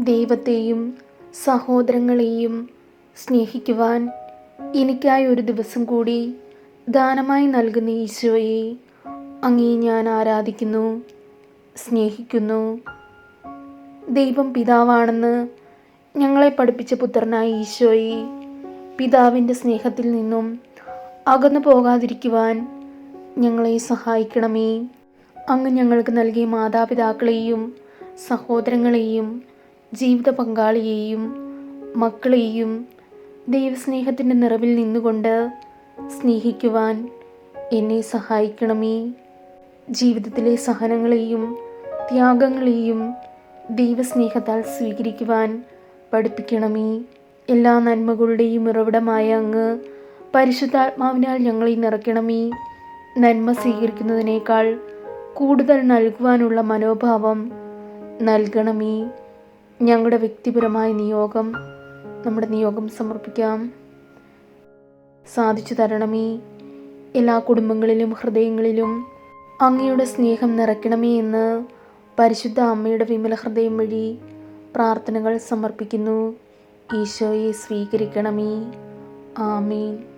ദൈവത്തെയും സഹോദരങ്ങളെയും സ്നേഹിക്കുവാൻ എനിക്കായി ഒരു ദിവസം കൂടി ദാനമായി നൽകുന്ന ഈശോയെ അങ്ങേ ഞാൻ ആരാധിക്കുന്നു സ്നേഹിക്കുന്നു. ദൈവം പിതാവാണെന്ന് ഞങ്ങളെ പഠിപ്പിച്ച പുത്രനായ ഈശോയെ പിതാവിന്റെ സ്നേഹത്തിൽ നിന്നും അകന്നു പോകാതിരിക്കുവാൻ ഞങ്ങളെ സഹായിക്കണമേ. അങ്ങ് ഞങ്ങൾക്ക് നൽകിയ മാതാപിതാക്കളെയും സഹോദരങ്ങളെയും ജീവിത പങ്കാളിയെയും മക്കളെയും ദൈവസ്നേഹത്തിന്റെ നിറവിൽ നിന്നുകൊണ്ട് സ്നേഹിക്കുവാൻ എന്നെ സഹായിക്കണമേ. ജീവിതത്തിലെ സഹനങ്ങളെയും ത്യാഗങ്ങളെയും ദൈവസ്നേഹത്താൽ സ്വീകരിക്കുവാൻ പഠിപ്പിക്കണമേ. എല്ലാ നന്മകളുടെയും ഉറവിടമായ അങ്ങ് പരിശുദ്ധാത്മാവിനാൽ ഞങ്ങളെ നിറയ്ക്കണമേ. നന്മ സ്വീകരിക്കുന്നതിനേക്കാൾ കൂടുതൽ നൽകുവാനുള്ള മനോഭാവം നൽകണമേ. ഞങ്ങളുടെ വ്യക്തിപരമായ നിയോഗം നമ്മുടെ നിയോഗം സമർപ്പിക്കാം. സാധിച്ചു തരണമേ. എല്ലാ കുടുംബങ്ങളിലും ഹൃദയങ്ങളിലും അങ്ങയുടെ സ്നേഹം നിറയ്ക്കണമേ എന്ന് പരിശുദ്ധ അമ്മയുടെ വിമല ഹൃദയം വഴി പ്രാർത്ഥനകൾ സമർപ്പിക്കുന്നു. ഈശോയെ സ്വീകരിക്കണമേ. ആമീൻ.